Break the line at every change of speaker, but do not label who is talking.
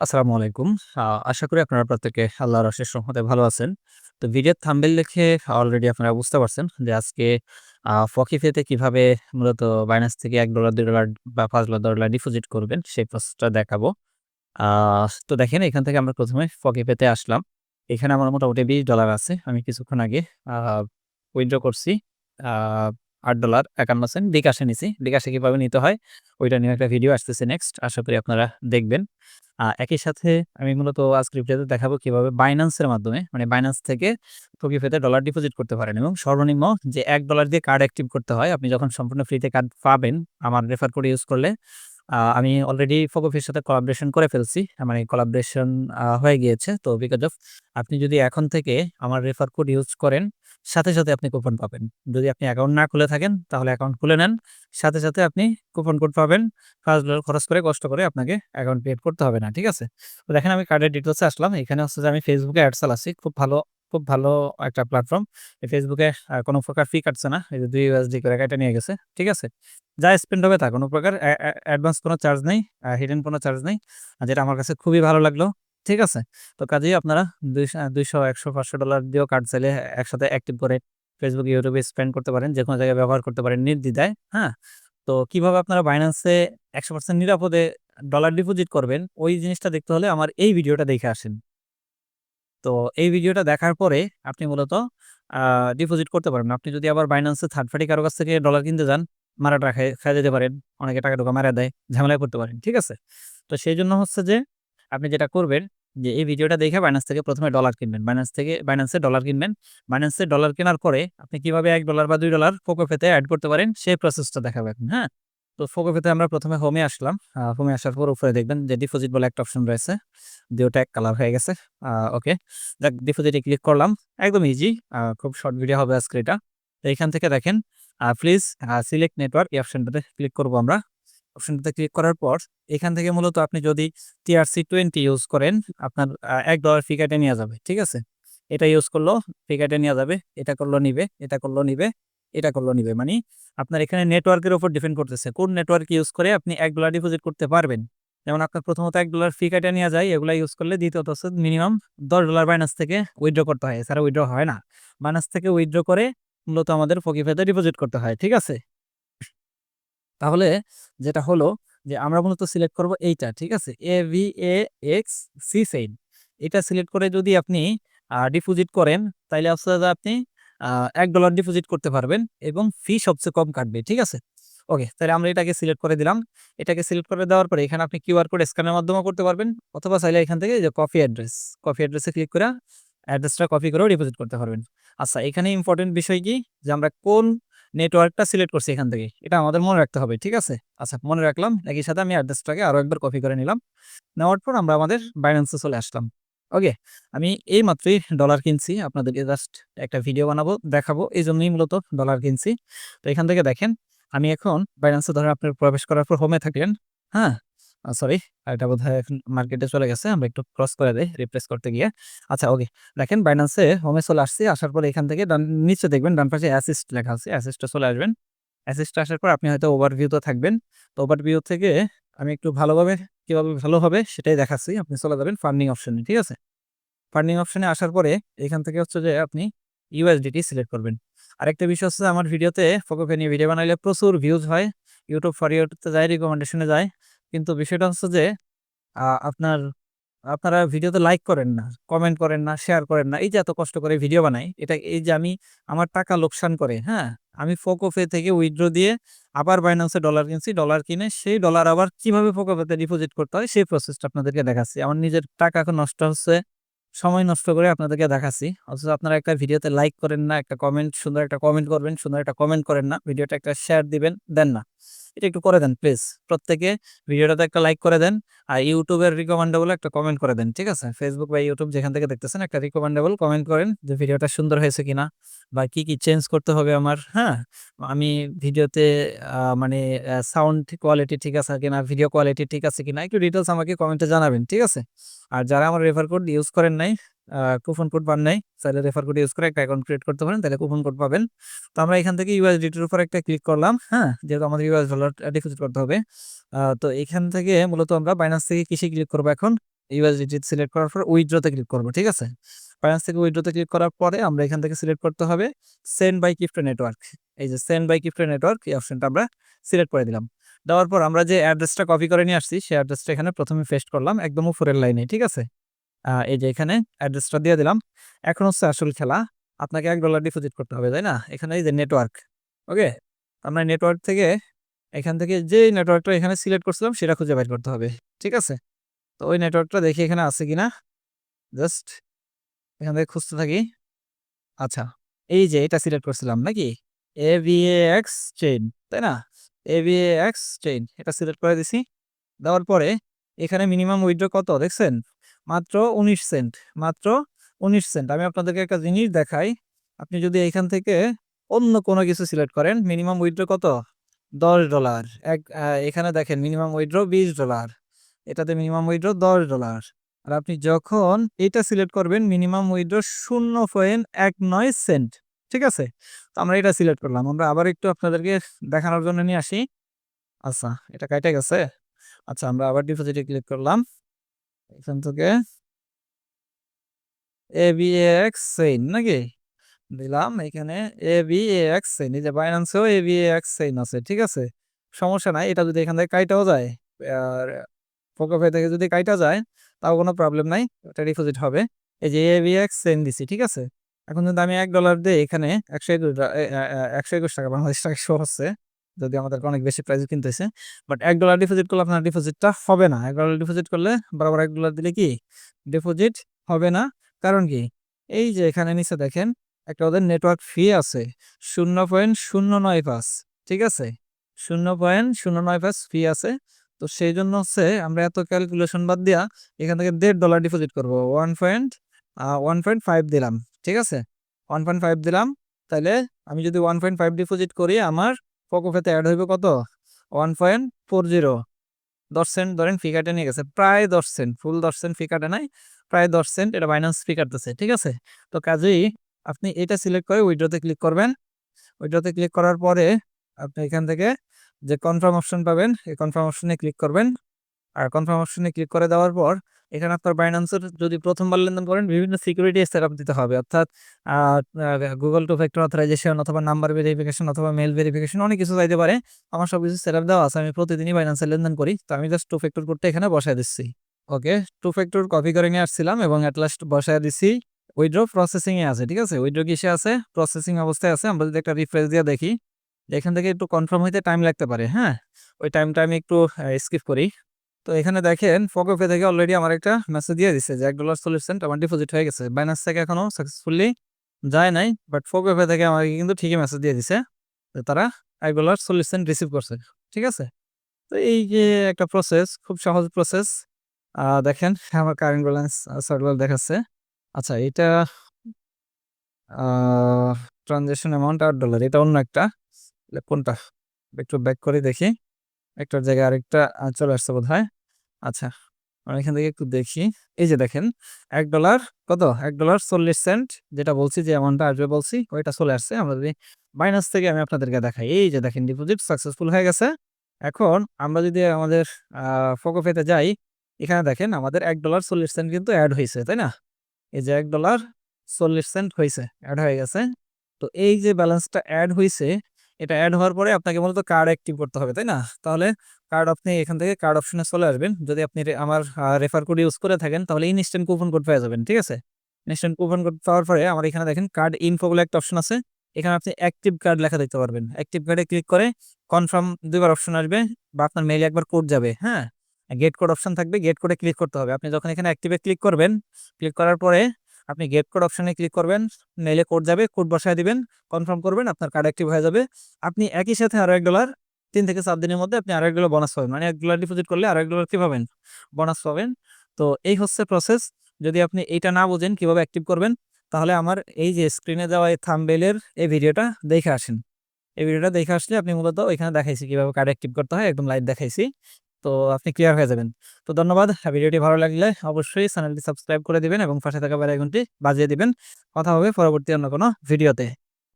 আসসালামু আলাইকুম। আশা করি আপনারা প্রত্যেকে আল্লাহর অশেষ রহমতে ভালো আছেন। তো ভিডিওর থাম্বনেল দেখে অলরেডি আপনারা বুঝতে পারছেন যে আজকে ফকিফেতে কীভাবে মূলত বাইন্যান্স থেকে $১, $২ বা $৫ ডিপোজিট করবেন সেই প্রসেসটা দেখাবো। তো দেখেন এখান থেকে আমরা ১ম এ ফকিফেতে আসলাম। এখানে আমার মোটামুটি $২০ আছে। আমি কিছুক্ষণ আগে আ উইথড্র করছি। আ $৮ ৫১ সেন্ট বিকাশে নিছি। বিকাশে কীভাবে নিতে হয় ওইটা নিয়ে একটা ভিডিও আসতেছে নেক্সট। আশা করি আপনারা দেখবেন। একই সাথে আমি মূলত আজকের ভিডিওতে দেখাবো কীভাবে বাইন্যান্সের মাধ্যমে মানে বাইন্যান্স থেকে টোকিফেতে ডলার ডিপোজিট করতে পারেন এবং সর্বনিম্ন যে এক ডলার দিয়ে কার্ড অ্যাক্টিভ করতে হয়, আপনি যখন সম্পূর্ণ ফ্রিতে কার্ড পাবেন, আমার রেফার করে ইউজ করলে আমি অলরেডি ফকফির সাথে কোলাবরেশন করে ফেলছি। মানে কোলাবরেশন হয়ে গিয়েছে। তো বিকজ অফ আপনি যদি এখন থেকে আমার রেফার কোড ইউজ করেন সাথে, সাথে আপনি কুপন পাবেন। যদি আপনি অ্যাকাউন্ট না খুলে থাকেন তাহলে অ্যাকাউন্ট খুলে নেন। সাথে, সাথে আপনি কুপন কোড পাবেন। $৫ খরচ করে কষ্ট করে আপনাকে অ্যাকাউন্ট ক্রিয়েট করতে হবে না। ঠিক আছে? তো দেখেন আমি কার্ডের ডিটেলসে আসলাম। এখানে হচ্ছে যে আমি ফেসবুকে অ্যাড চালাচ্ছি। খুব ভালো খুব ভালো একটা প্ল্যাটফর্ম। ফেসবুকে কোন প্রকার ফি কাটছে না। এই যে $২ করে কাইটা নিয়ে গেছে। ঠিক আছে? যা স্পেন্ড হবে তা কোন প্রকার অ্যা অ্যা অ্যাডভান্স কোন চার্জ নেই, হিডেন কোন চার্জ নেই। যেটা আমার কাছে খুবই ভালো লাগল। ঠিক আছে? তো কাজেই আপনারা দুইশো $২০০, $১০০, $৫০০ দিয়েও কার্ড চাইলে একসাথে অ্যাক্টিভ করে ফেসবুক, ইউটিউবে স্পেন্ড করতে পারেন। যেকোনো জায়গায় ব্যবহার করতে পারেন নির্দ্বিধায়। হ্যাঁ? তো কীভাবে আপনারা বাইন্যান্সে ১০০% নিরাপদে ডলার ডিপোজিট করবেন ওই জিনিসটা দেখতে হলে আমার এই ভিডিওটা দেখে আসেন। তো এই ভিডিওটা দেখার পরে আপনি মূলত ডিপোজিট করতে পারবেন। আপনি যদি আবার বাইন্যান্সে থার্ড পার্টি কারও কাছ থেকে ডলার কিনতে যান, মারাটা খায় খাইয়া যেতে পারেন। অনেকে টাকা-টুকা মারা দেয়। ঝামেলায় পড়তে পারেন। ঠিক আছে? তো সেই জন্য হচ্ছে যে আপনি যেটা করবেন যে এই ভিডিওটা দেখে বাইন্যান্স থেকে প্রথমে ডলার কিনবেন। বাইন্যান্স থেকে বাইন্যান্সে ডলার কিনবেন। বাইন্যান্সে ডলার কেনার পরে আপনি কীভাবে এক ডলার বা $২ ফোকোফেতে অ্যাড করতে পারেন সেই প্রসেসটা দেখাবো এখন। হ্যাঁ? তো ফোকোফেতে আমরা প্রথমে হোমে আসলাম। হোমে আসার পর উপরে দেখবেন যে ডিপোজিট বলে একটা অপশন রয়েছে। ওটা এক কালার হয়ে গেছে। ওকে। যাক ডিপোজিটে ক্লিক করলাম। একদম ইজি। খুব শর্ট ভিডিও হবে আজকের এটা। তো এখান থেকে দেখেন প্লিজ সিলেক্ট নেটওয়ার্ক এই অপশনটাতে ক্লিক করব আমরা। অপশনটাতে ক্লিক করার পর এখান থেকে মূলত আপনি যদি TRC20 ইউজ করেন আপনার এক $১ ফি কাইটা নেয়া যাবে। ঠিক আছে? এটা ইউজ করল ফি কাইটা নেয়া যাবে। এটা করল নিবে, এটা করল নিবে, এটা করলেও নিবে। মানে আপনার এখানে নেটওয়ার্কের উপর ডিপেন্ড করতেছে। কোন নেটওয়ার্ক ইউজ করে আপনি $১ ডিপোজিট করতে পারবেন। যেমন আপনার প্রথমত $১ ফি কাইটা নেওয়া যায়। এগুলা ইউজ করলে দ্বিতীয়ত হচ্ছে মিনিমাম $১০ বাইন্যান্স থেকে উইথড্র করতে হয়। এছাড়া উইথড্র হয় না। বাইন্যান্স থেকে উইথড্র করে মূলত আমাদের ফকিফেতে ডিপোজিট করতে হয়। ঠিক আছে? তাহলে যেটা হলো যে আমরা মূলত সিলেক্ট করব এইটা। ঠিক আছে? A V A X C chain. এটা সিলেক্ট করে যদি আপনি ডিপোজিট করেন হচ্ছে আপনি আ $১ ডিপোজিট করতে পারবেন এবং ফি সবচেয়ে কম কাটবে। ঠিক আছে? ওকে। তাহলে আমরা এটাকে সিলেক্ট করে দিলাম। এটাকে সিলেক্ট করে দেওয়ার পরে এখানে আপনি কিউআর কোড স্ক্যানের মাধ্যমেও করতে পারবেন অথবা চাইলে এখান থেকে যে কপি অ্যাড্রেস, কপি অ্যাড্রেসে ক্লিক কইরা অ্যাড্রেসটা কপি করেও ডিপোজিট করতে পারবেন। আচ্ছা এখানে ইম্পোর্টেন্ট বিষয় কি যে আমরা কোন নেটওয়ার্কটা সিলেক্ট করছি এখান থেকে। এটা আমাদের মনে রাখতে হবে। ঠিক আছে? আচ্ছা মনে রাখলাম। একই সাথে আমি অ্যাড্রেসটাকে আরও একবার কপি করে নিলাম। নেওয়ার পর আমরা আমাদের বাইন্যান্সে চলে আসলাম। ওকে। আমি এইমাত্রই ডলার কিনছি। আপনাদেরকে জাস্ট একটা ভিডিও বানাবো, দেখাবো। এই জন্যই মূলত ডলার কিনছি। তো এখান থেকে দেখেন আমি এখন বাইন্যান্সে ধরেন আপনি প্রবেশ করার পর হোমে থাকলেন। হ্যাঁ? সরি এটা বোধহয় এখন মার্কেটে চলে গেছে। আমরা একটু ক্রস করে দেই রিপ্লেস করতে গিয়ে। আচ্ছা ওকে। দেখেন বাইন্যান্সে হোমে চলে আসছি। আসার পরে এখান থেকে ডান নিচে দেখবেন ডান পাশে অ্যাসিস্ট লেখা আছে। অ্যাসিস্টে চলে আসবেন। অ্যাসিস্টে আসার পর আপনি হয়তো ওভারভিউতে থাকবেন। তো ওভারভিউ থেকে আমি একটু ভালোভাবে কীভাবে ভালো হবে সেটাই দেখাচ্ছি। আপনি চলে যাবেন ফান্ডিং অপশনে। ঠিক আছে? ফান্ডিং অপশনে আসার পরে এখান থেকে হচ্ছে যে আপনি USDT সিলেক্ট করবেন। আরেকটা বিষয় হচ্ছে আমার ভিডিওতে ফোকোফে নিয়ে ভিডিও বানাইলে প্রচুর ভিউজ হয়। ইউটিউব ফর ইউ তে যায়, রিকমেন্ডেশন যায়। কিন্তু বিষয়টা হচ্ছে যে আপনার আপনারা ভিডিওতে লাইক করেন না, কমেন্ট করেন না, শেয়ার করেন না। এই যে এত কষ্ট করে ভিডিও বানাই, এটা এই যে আমি আমার টাকা লোকসান করে, হ্যাঁ? আমি ফোকোফে থেকে উইথড্র দিয়ে আবার বাইনান্সে ডলার কিনছি। ডলার কিনে সেই ডলার আবার কীভাবে ফোকোফেতে ডিপোজিট করতে হয় সেই প্রসেসটা আপনাদেরকে দেখাচ্ছি। আমার নিজের টাকা এখন নষ্ট হচ্ছে। সময় নষ্ট করে আপনাদেরকে দেখাচ্ছি। অথচ আপনারা একটা ভিডিওতে লাইক করেন না, একটা কমেন্ট সুন্দর একটা কমেন্ট করবেন, সুন্দর একটা কমেন্ট করেন না। ভিডিওটা একটা শেয়ার দিবেন, দেন না। এটা একটু করে দেন প্লিজ। প্রত্যেকে ভিডিওটাতে একটা লাইক করে দেন। আর ইউটিউবের রিকমেন্ডেবল একটা কমেন্ট করে দেন। ঠিক আছে? ফেসবুক বা ইউটিউব যেখান থেকে দেখতেছেন একটা রিকমেন্ডেবল কমেন্ট করেন যে ভিডিওটা সুন্দর হয়েছে কিনা বা কি, কি চেঞ্জ করতে হবে আমার, হ্যাঁ? আমি ভিডিওতে মানে সাউন্ড কোয়ালিটি ঠিক আছে কিনা, ভিডিও কোয়ালিটি ঠিক আছে কিনা একটু ডিটেলস আমাকে কমেন্টে জানাবেন। ঠিক আছে? আর যারা আমার রেফার কোড ইউজ করেন নাই, কুপন কোড পান নাই, চাইলে রেফার কোড ইউজ করে একটা অ্যাকাউন্ট ক্রিয়েট করতে পারেন। তাহলে কুপন কোড পাবেন। তো আমরা এখান থেকে এর উপর একটা ক্লিক করলাম। হ্যাঁ? যেহেতু আমাদের US ডলার ডিপোজিট করতে হবে। তো এখান থেকে মূলত আমরা বাইন্যান্স থেকে কিসে ক্লিক করব এখন? ইউএসডিটি সিলেক্ট করার পর উইথড্রতে ক্লিক করব ঠিক আছে বাইন্যান্স থেকে উইথড্রতে ক্লিক করার পরে আমরা এখান থেকে সিলেক্ট করতে হবে সেন্ড বাই ক্রিপ্টো নেটওয়ার্ক এই যে সেন্ড বাই ক্রিপ্টো নেটওয়ার্ক এই অপশনটা আমরা সিলেক্ট করে দিলাম দেওয়ার পর আমরা যে অ্যাড্রেসটা কপি করে নিয়ে আসছি সেই অ্যাড্রেসটা এখানে প্রথমে পেস্ট করলাম একদম উপরের লাইনে ঠিক আছে এই যে এখানে অ্যাড্রেসটা দিয়ে দিলাম। এখন হচ্ছে আসল খেলা। আপনাকে এক ডলার ডিপোজিট করতে হবে, তাই না? এখানে এই যে নেটওয়ার্ক ওকে আমরা নেটওয়ার্ক থেকে এখান থেকে যে নেটওয়ার্কটা এখানে সিলেক্ট করছিলাম, সেটা খুঁজে বের করতে হবে, ঠিক আছে? তো ওই নেটওয়ার্কটা দেখি এখানে আছে কিনা। জাস্ট এখান থেকে খুঁজতে থাকি। আচ্ছা এই যে এটা সিলেক্ট করছিলাম নাকি? এ ভি এক্স চেইন তাই না? এ ভি এক্স চেইন এটা সিলেক্ট করে দিছি। দেওয়ার পরে এখানে মিনিমাম উইথড্র কত, দেখছেন? মাত্র উনিশ সেন্ট, মাত্র উনিশ সেন্ট। আমি আপনাদেরকে একটা জিনিস দেখাই। আপনি যদি এখান থেকে অন্য কোনো কিছু সিলেক্ট করেন, মিনিমাম উইথড্র কত? দশ ডলার। এক এখানে দেখেন মিনিমাম উইথড্র বিশ ডলার। এটাতে মিনিমাম উইথড্র দশ ডলার। আর আপনি যখন এটা সিলেক্ট করবেন, মিনিমাম উইথড্র শূন্য পয়েন্ট এক নয় সেন্ট। ঠিক আছে? তো আমরা এটা সিলেক্ট করলাম। আমরা আবার একটু আপনাদেরকে দেখানোর জন্য নিয়ে আসি। আচ্ছা এটা কাইটে গেছে। আচ্ছা আমরা আবার ডিপোজিটে ক্লিক করলাম। এখান থেকে এ বি এক্স সেইন নাকি? দিলাম এখানে এ বি এক্স সেইন এই যে বাইন্যান্সেও এ বি এক্স সেইন আছে, ঠিক আছে? সমস্যা নাই, এটা যদি এখান থেকে কাইটাও যায়, আর ফোকাফে থেকে যদি কাইটা যায়, তাও কোনো প্রবলেম নাই, এটা ডিপোজিট হবে। এই যে এ বি এক্স সেন দিছি, ঠিক আছে? এখন যদি আমি এক ডলার দিয়ে এখানে একশো একুশ একশো একুশ টাকা, বাংলাদেশ টাকা শো হচ্ছে যদি আমাদেরকে অনেক বেশি প্রাইস কিনতেছে বাট এক ডলার ডিপোজিট করলে আপনার ডিপোজিটটা হবে না। এক ডলার ডিপোজিট করলে বরাবর এক ডলার দিলে কি? ডিপোজিট হবে না। কারণ কি? এই যে এখানে নিচে দেখেন, একটা ওদের নেটওয়ার্ক ফি আছে। শূন্য পয়েন্ট শূন্য নয় পাঁচ, ঠিক আছে? শূন্য পয়েন্ট শূন্য নয় পাঁচ ফি আছে। তো সেই জন্য হচ্ছে আমরা এত ক্যালকুলেশন বাদ দিয়া এখান থেকে দেড় ডলার ডিপোজিট করব। One point one point five দিলাম, ঠিক আছে? ওয়ান পয়েন্ট ফাইভ দিলাম তাহলে আমি যদি ওয়ান পয়েন্ট ফাইভ ডিপোজিট করি আমার পকোফেতে অ্যাড হইবে কত? ওয়ান পয়েন্ট ফোর জিরো দশ সেন্ট ধরেন ফি কাটে নিয়ে গেছে। প্রায় দশ সেন্ট ফুল দশ সেন্ট ফি কাটে নাই। প্রায় দশ সেন্ট এটা বাইন্যান্স ফি কাটতেছে, ঠিক আছে? তো কাজেই আপনি এটা সিলেক্ট করে উইড্রোতে ক্লিক করবেন। উইড্রোতে ক্লিক করার পরে আপনি এখান থেকে যে কনফার্ম অপশন পাবেন, এই কনফার্ম অপশনে ক্লিক করবেন। আর কনফার্ম অপশনে ক্লিক করে দেওয়ার পর এখানে আপনার বাইন্যান্সের যদি প্রথমবার লেনদেন করেন, বিভিন্ন সিকিউরিটি সেট আপ দিতে হবে। অর্থাৎ গুগল টু ফ্যাক্টর অথরাইজেশন অথবা নাম্বার ভেরিফিকেশন অথবা মেল ভেরিফিকেশন অনেক কিছু চাইতে পারে। আমার সব কিছু সেট আপ দেওয়া আছে, আমি প্রতিদিনই বাইন্যান্সের লেনদেন করি। তো আমি জাস্ট টু ফ্যাক্টর করতে এখানে বসায় দিচ্ছি। ওকে টু ফ্যাক্টর কপি করে নিয়ে আসছিলাম এবং অ্যাট লাস্ট বসায় দিচ্ছি। উইড্রো প্রসেসিংয়ে আছে, ঠিক আছে? উইড্রো কিসে আছে? প্রসেসিং অবস্থায় আছে। আমরা যদি একটা রিফ্রেশ দিয়ে দেখি এখান থেকে একটু কনফার্ম হইতে টাইম লাগতে পারে হ্যাঁ? ওই টাইমটা আমি একটু স্কিপ করি। তো এখানে দেখেন ফোকোপে থেকে অলরেডি আমার একটা মেসেজ দিয়ে দিচ্ছে যে, এক ডলার চল্লিশ সেন্ট আমার ডিপোজিট হয়ে গেছে। বাইনান্স থেকে এখনও সাকসেসফুলি যায় নাই বাট ফোকোপে থেকে আমাকে কিন্তু ঠিকই মেসেজ দিয়ে দিছে যে, তারা এক ডলার চল্লিশ সেন্ট রিসিভ করছে, ঠিক আছে? তো এই যে একটা প্রসেস খুব সহজ প্রসেস দেখেন, আমার কারেন্ট ব্যালেন্স সার্ভার দেখাচ্ছে। আচ্ছা এটা ট্রানজেকশন অ্যামাউন্ট আট ডলার এটা অন্য একটা, কোনটা? একটু ব্যাক করে দেখি। একটার জায়গায় আরেকটা চলে আসছে বোধ হয় আচ্ছা আমি এখান থেকে একটু দেখি। এই যে দেখেন, এক ডলার কত? এক ডলার চল্লিশ সেন্ট যেটা বলছি, যে অ্যামাউন্টটা আসবে বলছি, ওইটা চলে আসছে। আমরা যদি মাইনাস থেকে আমি আপনাদেরকে দেখাই। এই যে দেখেন ডিপোজিট সাকসেসফুল হয়ে গেছে। এখন আমরা যদি আমাদের ফোকোফেতে যাই, এখানে দেখেন আমাদের এক ডলার চল্লিশ সেন্ট কিন্তু অ্যাড হয়েছে, তাই না? এই যে এক ডলার চল্লিশ সেন্ট হয়েছে অ্যাড হয়ে গেছে। তো এই যে ব্যালেন্সটা অ্যাড হয়েছে এটা অ্যাড হওয়ার পরে আপনাকে মূলত কার্ড অ্যাক্টিভ করতে হবে, তাই না? তাহলে কার্ড আপনি এখান থেকে কার্ড অপশনে চলে আসবেন। যদি আপনি আমার রেফার কোড ইউজ করে থাকেন, তাহলে ইনস্ট্যান্ট কুপন কোড পেয়ে যাবেন, ঠিক আছে? ইনস্ট্যান্ট কুপন কোড পাওয়ার পরে আমার এখানে দেখেন কার্ড ইনফো বলে একটা অপশন আছে। এখানে আপনি অ্যাক্টিভ কার্ড লেখা দেখতে পারবেন। অ্যাক্টিভ কার্ডে ক্লিক করে কনফার্ম দুইবার অপশন আসবে বা আপনার মেইলে একবার কোড যাবে হ্যাঁ? গেট কোড অপশন থাকবে গেট কোডে ক্লিক করতে হবে। আপনি যখন এখানে অ্যাক্টিভে ক্লিক করবেন ক্লিক করার পরে আপনি গেট কোড অপশানে ক্লিক করবেন মেইলে কোড যাবে কোড বসায় দিবেন কনফার্ম করবেন, আপনার কার্ড অ্যাক্টিভ হয়ে যাবে। আপনি একই সাথে আরও এক ডলার তিন থেকে সাত দিনের মধ্যে আপনি আরও এক ডলার বোনাস পাবেন। মানে এক ডলার ডিপোজিট করলে আরও এক ডলার কি পাবেন? বোনাস পাবেন। তো এই হচ্ছে প্রসেস যদি আপনি এইটা না বোঝেন কীভাবে অ্যাক্টিভ করবেন, তাহলে আমার এই যে স্ক্রিনে দেওয়া এই থাম্বেলের এই ভিডিওটা দেখে আসেন। এই ভিডিওটা দেখে আসলে আপনি মূলত এখানে দেখাইছি কীভাবে কার্ড অ্যাক্টিভ করতে হয়, একদম লাইভ দেখাইছি। তো আপনি ক্লিয়ার হয়ে যাবেন। তো ধন্যবাদ ভিডিওটি ভালো লাগলে অবশ্যই চ্যানেলটি সাবস্ক্রাইব করে দিবেন এবং পাশে থাকা বেলাইকনটি বাজিয়ে দিবেন। কথা হবে পরবর্তী অন্য কোনো ভিডিওতে।